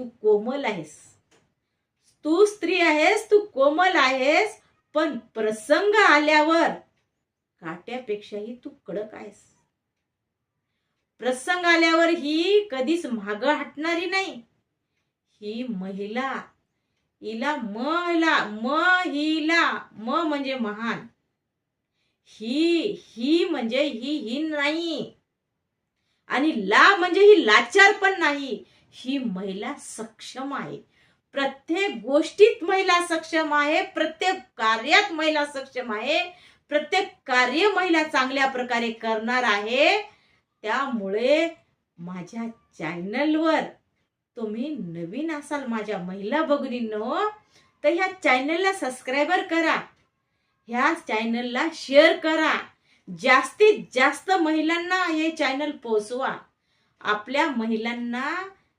तू कोमल आहेस. तू स्त्री आहेस तू कोमल आहेस पण प्रसंग आल्यावर काट्यापेक्षाही तू कडक आहेस. प्रसंग आल्यावर ही कधीच माग हटणारी नाही. ही महिला हिला महिला म हिला म म्हणजे महान. ही ही म्हणजे ही हीन नाही. आणि ला म्हणजे ही लाचार पण नाही. ही महिला सक्षम आहे. प्रत्येक गोष्टीत महिला सक्षम आहे प्रत्येक कार्यात महिला सक्षम आहे प्रत्येक कार्य महिला चांगल्या प्रकारे करणार आहे. त्यामुळे माझ्या चॅनलवर तुम्ही नवीन असाल माझ्या महिला भगिनींनो तर ह्या चॅनलला सबस्क्रायबर करा. ह्या चॅनलला शेअर करा. जास्तीत जास्त महिलांना हे चॅनल पोचवा. आपल्या महिलांना